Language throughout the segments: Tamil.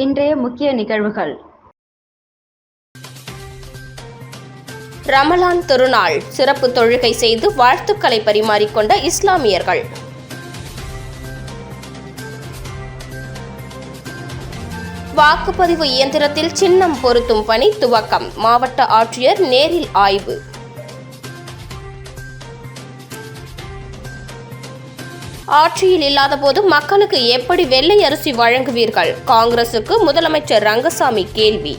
இன்றைய முக்கிய நிகழ்வுகள். ரமலான் திருநாள் சிறப்பு தொழுகை செய்து வாழ்த்துக்களை பரிமாறிக்கொண்ட இஸ்லாமியர்கள். வாக்குப்பதிவு இயந்திரத்தில் சின்னம் பொருத்தும் பணி துவக்கம் மாவட்ட ஆட்சியர் நேரில் ஆய்வு. ஆட்சியில் இல்லாதபோது மக்களுக்கு எப்படி வெள்ளை அரிசி வழங்குவீர்கள்? காங்கிரசுக்கு முதலமைச்சர் ரங்கசாமி கேள்வி.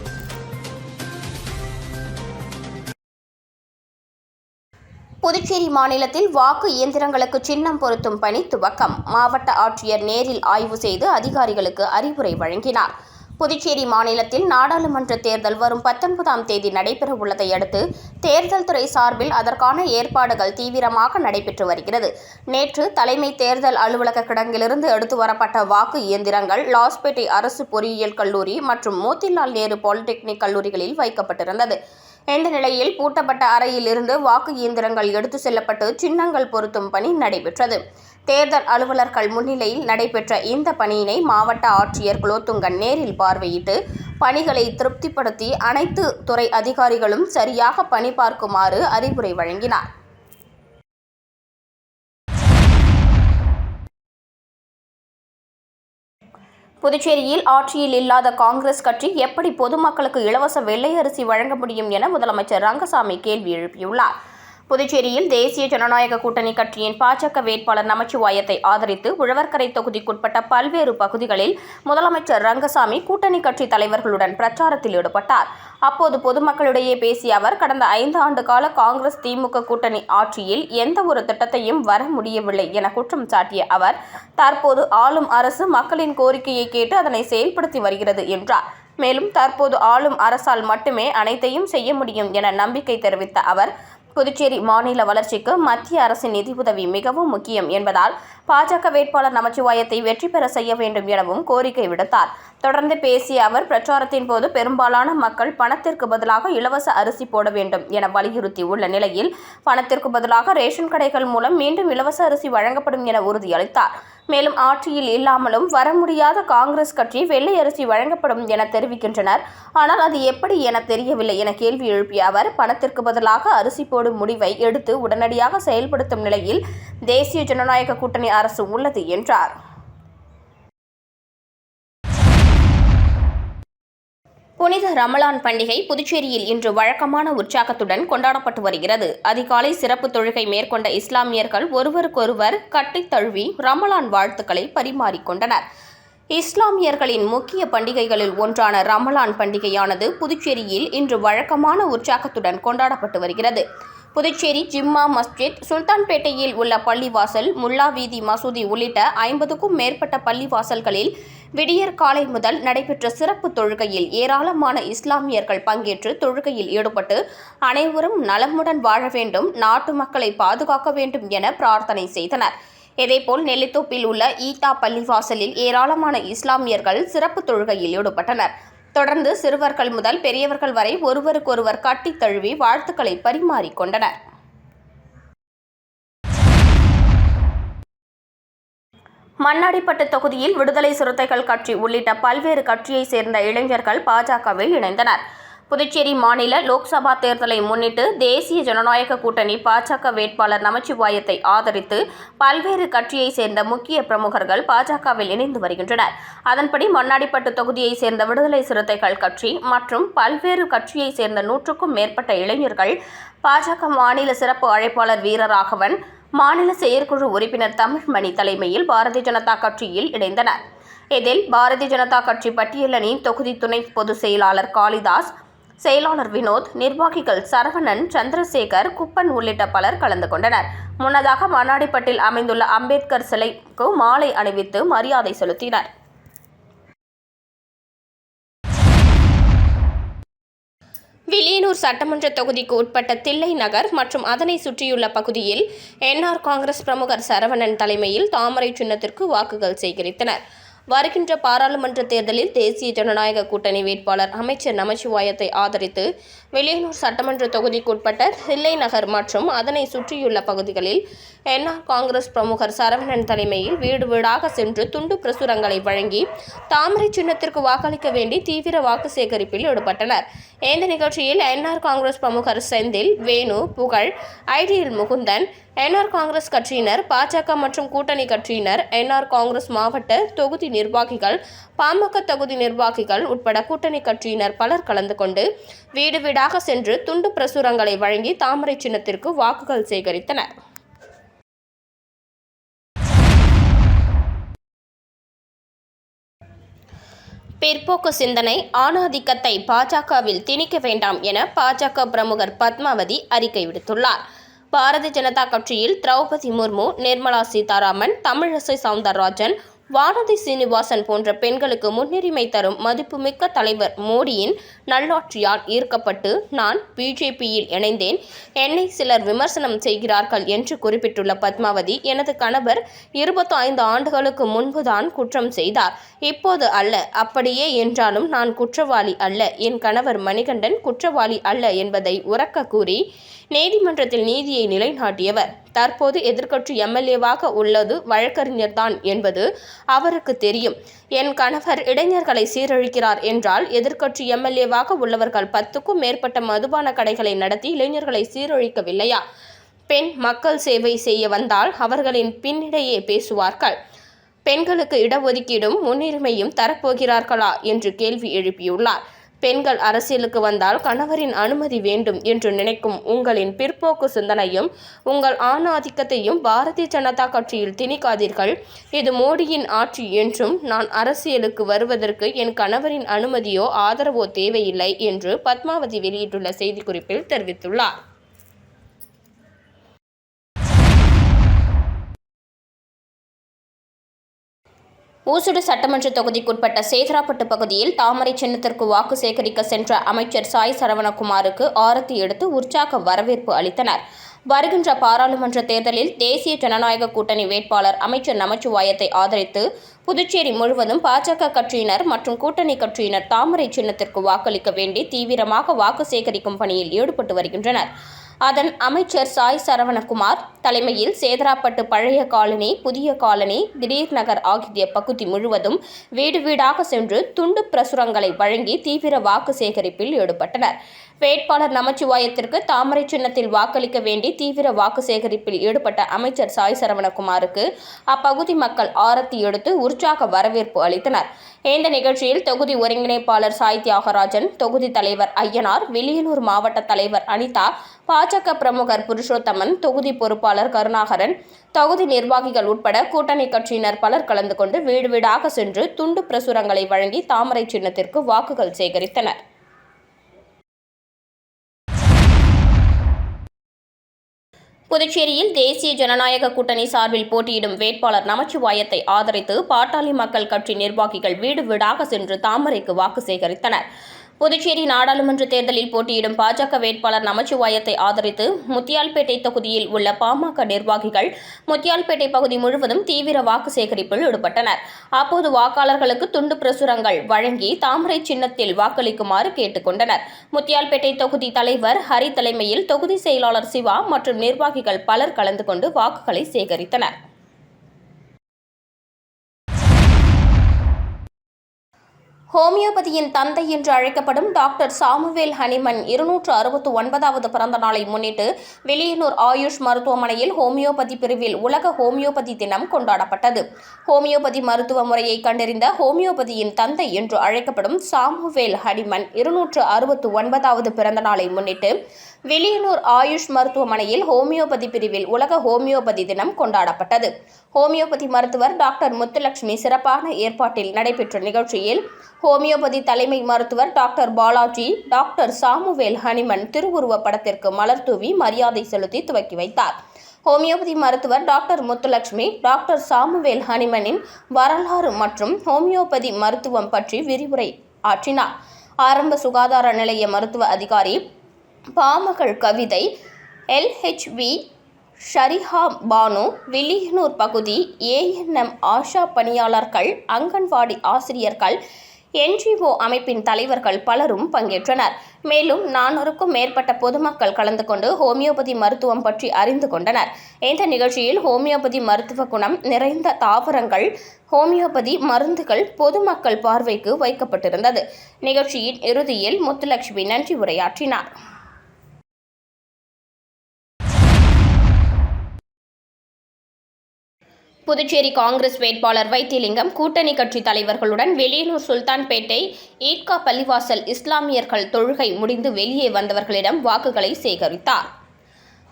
புதுச்சேரி மாநிலத்தில் வாக்கு இயந்திரங்களுக்கு சின்னம் பொருத்தும் பணி துவக்கம். மாவட்ட ஆட்சியர் நேரில் ஆய்வு செய்து அதிகாரிகளுக்கு அறிவுரை வழங்கினார். புதுச்சேரி மாநிலத்தில் நாடாளுமன்ற தேர்தல் வரும் பத்தொன்பதாம் தேதி நடைபெறவுள்ளதை அடுத்து தேர்தல் துறை சார்பில் அதற்கான ஏற்பாடுகள் தீவிரமாக நடைபெற்று வருகிறது. நேற்று தலைமை தேர்தல் அலுவலக கிடங்கிலிருந்து எடுத்து வரப்பட்ட வாக்கு இயந்திரங்கள் லாஸ்பேட்டை அரசு பொறியியல் கல்லூரி மற்றும் மோத்திலால் நேரு பாலிடெக்னிக் கல்லூரிகளில் வைக்கப்பட்டிருந்தது. இந்த நிலையில் பூட்டப்பட்ட அறையிலிருந்து வாக்கு இயந்திரங்கள் எடுத்து செல்லப்பட்டு சின்னங்கள் பொருத்தும் பணி நடைபெற்றது. தேர்தல் அலுவலர்கள் முன்னிலையில் நடைபெற்ற இந்த பணியினை மாவட்ட ஆட்சியர் குலோத்துங்கன் நேரில் பார்வையிட்டு பணிகளை திருப்திப்படுத்தி அனைத்து துறை அதிகாரிகளும் சரியாக பணி பார்க்குமாறு அறிவுரை வழங்கினார். புதுச்சேரியில் ஆட்சியில் இல்லாத காங்கிரஸ் கட்சி எப்படி பொதுமக்களுக்கு இலவச வெள்ளை அரிசி வழங்க முடியும் என முதலமைச்சர் ரங்கசாமி கேள்வி எழுப்பியுள்ளார். புதுச்சேரியில் தேசிய ஜனநாயக கூட்டணி கட்சியின் பாஜக வேட்பாளர் நமச்சிவாயத்தை ஆதரித்து உழவர்கரை தொகுதிக்குட்பட்ட பல்வேறு பகுதிகளில் முதலமைச்சர் ரங்கசாமி கூட்டணி கட்சி தலைவர்களுடன் பிரச்சாரத்தில் ஈடுபட்டார். அப்போது பொதுமக்களிடையே பேசிய அவர் கடந்த ஐந்து ஆண்டு கால காங்கிரஸ் திமுக கூட்டணி ஆட்சியில் எந்த ஒரு திட்டத்தையும் வர முடியவில்லை என குற்றம் சாட்டிய அவர் தற்போது ஆளும் அரசு மக்களின் கோரிக்கையை கேட்டு அதனை செயல்படுத்தி வருகிறது என்றார். மேலும் தற்போது ஆளும் அரசால் மட்டுமே அனைத்தையும் செய்ய முடியும் என நம்பிக்கை தெரிவித்த அவர் புதுச்சேரி மாநில வளர்ச்சிக்கு மத்திய அரசின் நிதியுதவி மிகவும் முக்கியம் என்பதால் பாஜக வேட்பாளர் நமச்சிவாயத்தை வெற்றி பெற செய்ய வேண்டும் எனவும் கோரிக்கை விடுத்தார். தொடர்ந்து பேசிய அவர் பிரச்சாரத்தின் போது பெரும்பாலான மக்கள் பணத்திற்கு பதிலாக இலவச அரிசி போட வேண்டும் என வலியுறுத்தி உள்ள நிலையில் பணத்திற்கு பதிலாக ரேஷன் கடைகள் மூலம் மீண்டும் இலவச அரிசி வழங்கப்படும் என உறுதியளித்தார். மேலும் ஆட்சியில் இல்லாமலும் வர முடியாத காங்கிரஸ் கட்சி வெள்ளை அரிசி வழங்கப்படும் என தெரிவிக்கின்றனர். ஆனால் அது எப்படி என தெரியவில்லை என கேள்வி எழுப்பிய அவர் பணத்திற்கு பதிலாக அரிசி போடும் முடிவை எடுத்து உடனடியாக செயல்படுத்தும் நிலையில் தேசிய ஜனநாயக கூட்டணி அரசு உள்ளது என்றார். புனித ரமலான் பண்டிகை புதுச்சேரியில் இன்று வழக்கமான உற்சாகத்துடன் கொண்டாடப்பட்டு வருகிறது. அதிகாலை சிறப்பு தொழுகை மேற்கொண்ட இஸ்லாமியர்கள் ஒருவருக்கொருவர் கட்டித் தழுவி ரமலான் வாழ்த்துக்களை பரிமாறிக்கொண்டனர். இஸ்லாமியர்களின் முக்கிய பண்டிகைகளில் ஒன்றான ரமலான் பண்டிகையானது புதுச்சேரியில் இன்று வழக்கமான உற்சாகத்துடன் கொண்டாடப்பட்டு வருகிறது. புதுச்சேரி ஜிம்மா மஸ்ஜித் சுல்தான்பேட்டையில் உள்ள பள்ளிவாசல் முல்லா வீதி மசூதி உள்ளிட்ட ஐம்பதுக்கும் மேற்பட்ட பள்ளிவாசல்களில் விடியற் காலை முதல் நடைபெற்ற சிறப்பு தொழுகையில் ஏராளமான இஸ்லாமியர்கள் பங்கேற்று தொழுகையில் ஈடுபட்டு அனைவரும் நலமுடன் வாழ வேண்டும் நாட்டு மக்களை பாதுகாக்க வேண்டும் என பிரார்த்தனை செய்தனர். இதேபோல் நெல்லித்தோப்பில் உள்ள ஈத்தா பள்ளிவாசலில் ஏராளமான இஸ்லாமியர்கள் சிறப்பு தொழுகையில் ஈடுபட்டனர். தொடர்ந்து சிறுவர்கள் முதல் பெரியவர்கள் வரை ஒருவருக்கொருவர் கட்டித் தழுவி வாழ்த்துக்களை பரிமாறிக்கொண்டனர் மண்ணாடிப்பட்டு தொகுதியில் விடுதலை சிறுத்தைகள் கட்சி உள்ளிட்ட பல்வேறு கட்சியைச் சேர்ந்த இளைஞர்கள் பாஜகவில் இணைந்தனர். புதுச்சேரி மாநில லோக்சபா தேர்தலை முன்னிட்டு தேசிய ஜனநாயக கூட்டணி பாஜக வேட்பாளர் நமச்சிவாயத்தை ஆதரித்து பல்வேறு கட்சியைச் சேர்ந்த முக்கிய பிரமுகர்கள் பாஜகவில் இணைந்து வருகின்றனர். அதன்படி மண்ணாடிப்பட்டு தொகுதியைச் சேர்ந்த விடுதலை சிறுத்தைகள் கட்சி மற்றும் பல்வேறு கட்சியைச் சேர்ந்த நூற்றுக்கும் மேற்பட்ட இளைஞர்கள் பாஜக மாநில சிறப்பு அழைப்பாளர் வீரராகவன் மாநில செயற்குழு உறுப்பினர் தமிழ்மணி தலைமையில் பாரதிய ஜனதா கட்சியில் இணைந்தனர். இதில் பாரதிய ஜனதா கட்சி பட்டியலணி தொகுதி துணை பொதுச் செயலாளர் காளிதாஸ் செயலாளர் வினோத் நிர்வாகிகள் சரவணன் சந்திரசேகர் குப்பன் உள்ளிட்ட பலர் கலந்து கொண்டனர். முன்னதாக மண்ணாடிப்பட்டில் அமைந்துள்ள அம்பேத்கர் சிலைக்கு மாலை அணிவித்து மரியாதை செலுத்தினர். வில்லியனூர் சட்டமன்ற தொகுதிக்கு உட்பட்ட தில்லை நகர் மற்றும் அதனை சுற்றியுள்ள பகுதியில் என்ஆர் காங்கிரஸ் பிரமுகர் சரவணன் தலைமையில் தாமரை சின்னத்திற்கு வாக்குகள் சேகரித்தனர். வருகின்ற பாராளுமன்ற தேர்தலில் தேசிய ஜனநாயக கூட்டணி வேட்பாளர் அமைச்சர் நமச்சிவாயத்தை ஆதரித்து வில்லியனூர் சட்டமன்ற தொகுதிக்குட்பட்ட தில்லை நகர் மற்றும் அதனை சுற்றியுள்ள பகுதிகளில் என்ஆர் காங்கிரஸ் பிரமுகர் சரவணன் தலைமையில் வீடு வீடாக சென்று துண்டு பிரசுரங்களை வழங்கி தாமரை சின்னத்திற்கு வாக்களிக்க வேண்டி தீவிர வாக்கு சேகரிப்பில் ஈடுபட்டனர். இந்த நிகழ்ச்சியில் என்ஆர் காங்கிரஸ் பிரமுகர் செந்தில் வேணு புகழ் ஐடிஎல் முகுந்தன் என்ஆர் காங்கிரஸ் கட்சியினர் பாஜக மற்றும் கூட்டணி கட்சியினர் என்ஆர் காங்கிரஸ் மாவட்ட தொகுதி நிர்வாகிகள் பாமக தொகுதி நிர்வாகிகள் உட்பட கூட்டணி கட்சியினர் பலர் கலந்து கொண்டு வீடு வீடாக சென்று துண்டு பிரசுரங்களை வழங்கி தாமரை சின்னத்திற்கு வாக்குகள் சேகரித்தனர். பிற்போக்கு சிந்தனை ஆணாதிக்கத்தை பாஜகவில் திணிக்க வேண்டாம் என பாஜக பிரமுகர் பத்மாவதி அறிக்கை விடுத்துள்ளார். பாரதிய ஜனதா கட்சியில் திரௌபதி முர்மு நிர்மலா சீதாராமன் தமிழிசை சவுந்தரராஜன் வானதி சீனிவாசன் போன்ற பெண்களுக்கு முன்னுரிமை தரும் மதிப்புமிக்க தலைவர் மோடியின் நல்லாட்சியால் ஈர்க்கப்பட்டு நான் பிஜேபியில் இணைந்தேன். என்னை சிலர் விமர்சனம் செய்கிறார்கள் என்று குறிப்பிட்டுள்ள பத்மாவதி எனது கணவர் இருபத்தி ஐந்து ஆண்டுகளுக்கு முன்புதான் குற்றம் செய்தார். இப்போது அல்ல. அப்படியே என்றாலும் நான் குற்றவாளி அல்ல. என் கணவர் மணிகண்டன் குற்றவாளி அல்ல என்பதை உறக்க கூறி நீதிமன்றத்தில் நீதியை நிலைநாட்டியவர். தற்போது எதிர்க்கட்சி எம்எல்ஏவாக உள்ளது வழக்கறிஞர்தான் என்பது அவருக்கு தெரியும். என் கணவர் இளைஞர்களை சீரழிக்கிறார் என்றால் எதிர்க்கட்சி எம்எல்ஏவாக உள்ளவர்கள் பத்துக்கும் மேற்பட்ட மதுபான கடைகளை நடத்தி இளைஞர்களை சீரழிக்கவில்லையா? பெண் மக்கள் சேவை செய்ய வந்தால் அவர்களின் பின்னிடையே பேசுவார்கள். பெண்களுக்கு இடஒதுக்கீடும் முன்னுரிமையும் தரப்போகிறார்களா? என்று கேள்வி எழுப்பியுள்ளார். பெண்கள் அரசியலுக்கு வந்தால் கணவரின் அனுமதி வேண்டும் என்று நினைக்கும் உங்களின் பிற்போக்கு சிந்தனையும் உங்கள் ஆணாதிக்கத்தையும் பாரதிய ஜனதா கட்சியில் திணிக்காதீர்கள். இது மோடியின் ஆட்சி என்றும் நான் அரசியலுக்கு வருவதற்கு என் கணவரின் அனுமதியோ ஆதரவோ தேவையில்லை என்று பத்மாவதி வெளியிட்டுள்ள செய்திக்குறிப்பில் தெரிவித்துள்ளார். ஊசுடு சட்டமன்ற தொகுதிக்குட்பட்ட சேதராப்பட்டு பகுதியில் தாமரை சின்னத்திற்கு வாக்கு சேகரிக்க சென்ற அமைச்சர் சாய் சரவணகுமாருக்கு ஆரத்தி எடுத்து உற்சாக வரவேற்பு அளித்தனர். வருகின்ற பாராளுமன்ற தேர்தலில் தேசிய ஜனநாயக கூட்டணி வேட்பாளர் அமைச்சர் நமச்சிவாயத்தை ஆதரித்து புதுச்சேரி முழுவதும் பாஜக கட்சியினர் மற்றும் கூட்டணி கட்சியினர் தாமரை சின்னத்திற்கு வாக்களிக்க வேண்டி தீவிரமாக வாக்கு சேகரிக்கும் பணியில் ஈடுபட்டு வருகின்றனர். அதன் அமைச்சர் சாய் சரவணகுமார் தலைமையில் சேதராப்பட்டு பழைய காலனி புதிய காலனி திடீர் நகர் ஆகிய பகுதி முழுவதும் வீடு வீடாக சென்று துண்டு பிரசுரங்களை வழங்கி தீவிர வாக்கு சேகரிப்பில் ஈடுபட்டனர். வேட்பாளர் நமச்சிவாயத்திற்கு தாமரை சின்னத்தில் வாக்களிக்க வேண்டி தீவிர வாக்கு சேகரிப்பில் ஈடுபட்ட அமைச்சர் சாய் சரவணகுமாருக்கு அப்பகுதி மக்கள் ஆரத்தி எடுத்து உற்சாக வரவேற்பு அளித்தனர். இந்த நிகழ்ச்சியில் தொகுதி ஒருங்கிணைப்பாளர் சாய் தியாகராஜன் தொகுதி தலைவர் ஐயனார் வெளியனூர் மாவட்ட தலைவர் அனிதா பாஜக பிரமுகர் புருஷோத்தமன் தொகுதி பொறுப்பாளர் கருணாகரன் தொகுதி நிர்வாகிகள் உட்பட கூட்டணி கட்சியினர் பலர் கலந்து கொண்டு வீடு வீடாக சென்று துண்டு பிரசுரங்களை வழங்கி தாமரை சின்னத்திற்கு வாக்குகள் சேகரித்தனர். புதுச்சேரியில் தேசிய ஜனநாயக கூட்டணி சார்பில் போட்டியிடும் வேட்பாளர் நமச்சிவாயத்தை ஆதரித்து பாட்டாளி மக்கள் கட்சி நிர்வாகிகள் வீடு வீடாக சென்று தாமரைக்கு வாக்கு சேகரித்தனர். புதுச்சேரி நாடாளுமன்ற தேர்தலில் போட்டியிடும் பாஜக வேட்பாளர் நமச்சிவாயத்தை ஆதரித்து முத்தியால்பேட்டை தொகுதியில் உள்ள பாமக நிர்வாகிகள் முத்தியால்பேட்டை பகுதி முழுவதும் தீவிர வாக்கு சேகரிப்பில் ஈடுபட்டனர். அப்போது வாக்காளர்களுக்கு துண்டு பிரசுரங்கள் வழங்கி தாமரை சின்னத்தில் வாக்களிக்குமாறு கேட்டுக்கொண்டனர் முத்தியால்பேட்டை தொகுதி தலைவர் ஹரி தலைமையில் தொகுதி செயலாளர் சிவா மற்றும் நிர்வாகிகள் பலர் கலந்து கொண்டு வாக்குகளை சேகரித்தனர். ஹோமியோபதியின் தந்தை என்று அழைக்கப்படும் டாக்டர் சாமுவேல் ஹனிமன் இருநூற்று அறுபத்து ஒன்பதாவது பிறந்த நாளை முன்னிட்டு வெளியனூர் ஆயுஷ் மருத்துவமனையில் ஹோமியோபதி பிரிவில் உலக ஹோமியோபதி தினம் கொண்டாடப்பட்டது. ஹோமியோபதி மருத்துவ முறையை கண்டறிந்த ஹோமியோபதியின் தந்தை என்று அழைக்கப்படும் சாமுவேல் ஹனிமன் இருநூற்று அறுபத்து ஒன்பதாவது பிறந்த நாளை முன்னிட்டு வெளியனூர் ஆயுஷ் மருத்துவமனையில் ஹோமியோபதி பிரிவில் உலக ஹோமியோபதி தினம் கொண்டாடப்பட்டது. ஹோமியோபதி மருத்துவர் டாக்டர் முத்துலட்சுமி சிறப்பான ஏற்பாட்டில் நடைபெற்ற நிகழ்ச்சியில் ஹோமியோபதி தலைமை மருத்துவர் doctor Balaji doctor Samuel Hahnemann திருவுருவ படத்திற்கு மலர் தூவி மரியாதை செலுத்தி துவக்கி வைத்தார். ஹோமியோபதி மருத்துவர் டாக்டர் முத்துலட்சுமி டாக்டர் சாமுவேல் ஹனிமனின் வரலாறு மற்றும் ஹோமியோபதி மருத்துவம் பற்றி விரிவுரை ஆற்றினார். ஆரம்ப சுகாதார நிலைய மருத்துவ அதிகாரி பாமகள் கவிதை எல்ஹெச்வி ஷரிஹா பானு வில்லியனூர் பகுதி ஏஎன்எம் ஆஷா பணியாளர்கள் அங்கன்வாடி ஆசிரியர்கள் என்ஜிஓ அமைப்பின் தலைவர்கள் பலரும் பங்கேற்றனர். மேலும் நானூறுக்கும் மேற்பட்ட பொதுமக்கள் கலந்து கொண்டு ஹோமியோபதி மருத்துவம் பற்றி அறிந்து கொண்டனர். இந்த நிகழ்ச்சியில் ஹோமியோபதி மருத்துவ குணம் நிறைந்த தாவரங்கள் ஹோமியோபதி மருந்துகள் பொதுமக்கள் பார்வைக்கு வைக்கப்பட்டிருந்தது. நிகழ்ச்சியின் இறுதியில் முத்துலட்சுமி நன்றி உரையாற்றினார். புதுச்சேரி காங்கிரஸ் வேட்பாளர் வைத்திலிங்கம் கூட்டணி கட்சி தலைவர்களுடன் வெளியனூர் சுல்தான்பேட்டை ஈத்கா பள்ளிவாசல் இஸ்லாமியர்கள் தொழுகை முடிந்து வெளியே வந்தவர்களிடம் வாக்குகளை சேகரித்தார்.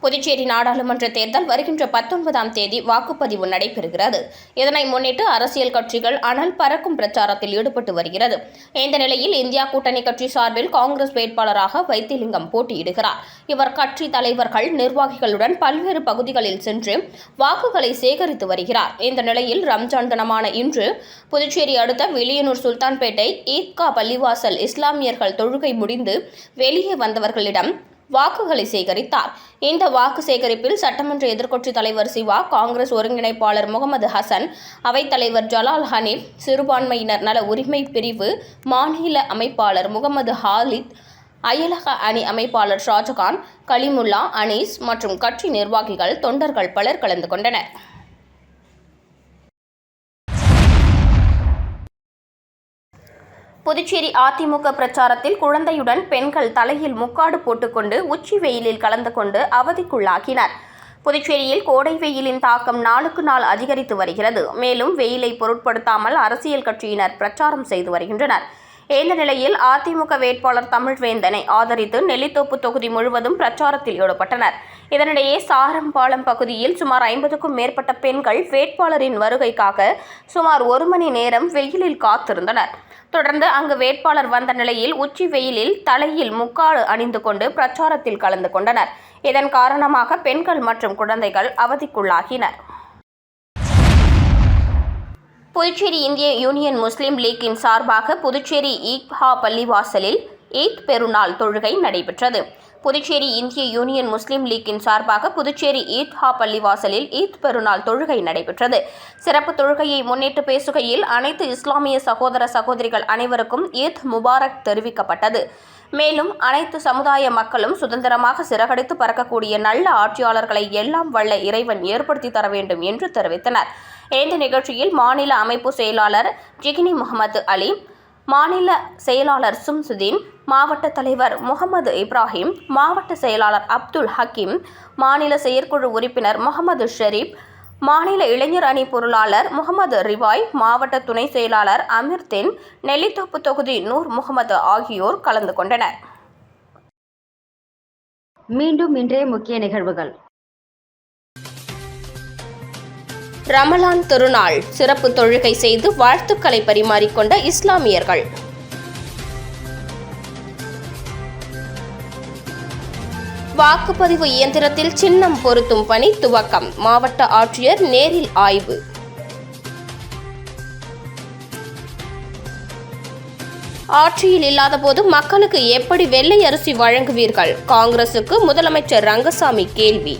புதுச்சேரி நாடாளுமன்ற தேர்தல் வருகின்ற பத்தொன்பதாம் தேதி வாக்குப்பதிவு நடைபெறுகிறது. இதனை முன்னிட்டு அரசியல் கட்சிகள் அனல் பறக்கும் பிரச்சாரத்தில் ஈடுபட்டு வருகிறது. இந்த நிலையில் இந்தியா கூட்டணி கட்சி சார்பில் காங்கிரஸ் வேட்பாளராக வைத்திலிங்கம் போட்டியிடுகிறார். இவர் கட்சி தலைவர்கள் நிர்வாகிகளுடன் பல்வேறு பகுதிகளில் சென்று வாக்குகளை சேகரித்து வருகிறார். இந்த நிலையில் ரம்ஜான் தினமான இன்று புதுச்சேரி அடுத்த வெளியனூர் சுல்தான்பேட்டை ஈத்கா பள்ளிவாசல் இஸ்லாமியர்கள் தொழுகை முடிந்து வெளியே வந்தவர்களிடம் வாக்குகளை சேகரித்தார். இந்த வாக்கு சேகரிப்பில் சட்டமன்ற எதிர்க்கட்சித் தலைவர் சிவா காங்கிரஸ் ஒருங்கிணைப்பாளர் முகமது ஹசன் அவைத்தலைவர் ஜலால் ஹனீப் சிறுபான்மையினர் நல உரிமை பிரிவு மாநில அமைப்பாளர் முகமது ஹாலித் அயலக அணி அமைப்பாளர் ஷாஜகான் கலிமுல்லா அனீஸ் மற்றும் கட்சி நிர்வாகிகள் தொண்டர்கள் பலர் கலந்து கொண்டனர். புதுச்சேரி அதிமுக பிரச்சாரத்தில் குழந்தையுடன் பெண்கள் தலையில் முக்காடு போட்டுக்கொண்டு உச்சி வெயிலில் கலந்து கொண்டு அவதிக்குள்ளாகினர். புதுச்சேரியில் கோடை வெயிலின் தாக்கம் நாளுக்கு நாள் அதிகரித்து வருகிறது. மேலும் வெயிலை பொருட்படுத்தாமல் அரசியல் கட்சியினர் பிரச்சாரம் செய்து வருகின்றனர். இந்த நிலையில் அதிமுக வேட்பாளர் தமிழ்வேந்தனை ஆதரித்து நெல்லித்தோப்பு தொகுதி முழுவதும் பிரச்சாரத்தில் ஈடுபட்டனர். இதனிடையே சாரம்பாலம் பகுதியில் சுமார் ஐம்பதுக்கும் மேற்பட்ட பெண்கள் வேட்பாளரின் வருகைக்காக சுமார் ஒரு மணி நேரம் வெயிலில் காத்திருந்தனர். தொடர்ந்து அங்கு வேட்பாளர் வந்த நிலையில் உச்சி வெயிலில் தலையில் முக்காடு அணிந்து கொண்டு பிரச்சாரத்தில் கலந்து கொண்டனர். இதன் காரணமாக பெண்கள் மற்றும் குழந்தைகள் அவதிக்குள்ளாகினர். புதுச்சேரி இந்திய யூனியன் முஸ்லீம் லீக்கின் சார்பாக புதுச்சேரி ஈத்ஹா பள்ளிவாசலில் ஈத் பெருநாள் தொழுகை நடைபெற்றது. புதுச்சேரி இந்திய யூனியன் முஸ்லீம் லீக்கின் சார்பாக புதுச்சேரி ஈத்ஹா பள்ளிவாசலில் ஈத் பெருநாள் தொழுகை நடைபெற்றது. சிறப்பு தொழுகையை முன்னிட்டு பேசுகையில் அனைத்து இஸ்லாமிய சகோதர சகோதரிகள் அனைவருக்கும் ஈத் முபாரக் தெரிவிக்கப்பட்டது. மேலும் அனைத்து சமுதாய மக்களும் சுதந்திரமாக சிறகடித்து பறக்கக்கூடிய நல்ல ஆட்சியாளர்களை எல்லாம் வல்ல இறைவன் ஏற்படுத்தி தர வேண்டும் என்று தெரிவித்தனர். இந்த நிகழ்ச்சியில் மாநில அமைப்பு செயலாளர் ஜிகினி முகமது அலி மாநில செயலாளர் சும்சுதீன் மாவட்ட தலைவர் முகமது இப்ராஹிம் மாவட்ட செயலாளர் அப்துல் ஹக்கீம் மாநில செயற்குழு உறுப்பினர் முகமது ஷெரீப் மாநில இளைஞர் அணி பொருளாளர் முகமது ரிவாய் மாவட்ட துணை செயலாளர் அமிர்தின் நெல்லித்தோப்பு தொகுதி நூர் முகமது ஆகியோர் கலந்து கொண்டனர். மீண்டும் இன்றைய முக்கிய நிகழ்வுகள். ரமலான் திருநாள் சிறப்பு தொழுகை செய்து வாழ்த்துக்களை பரிமாறிக்கொண்ட இஸ்லாமியர்கள். வாக்குப்பதிவு இயந்திரத்தில் சின்னம் பொருத்தும் பணி துவக்கம். மாவட்ட ஆட்சியர் நேரில் ஆய்வு. ஆட்சியில் இல்லாதபோது மக்களுக்கு எப்படி வெள்ளை அரிசி வழங்குவீர்கள்? காங்கிரசுக்கு முதலமைச்சர் ரங்கசாமி கேள்வி.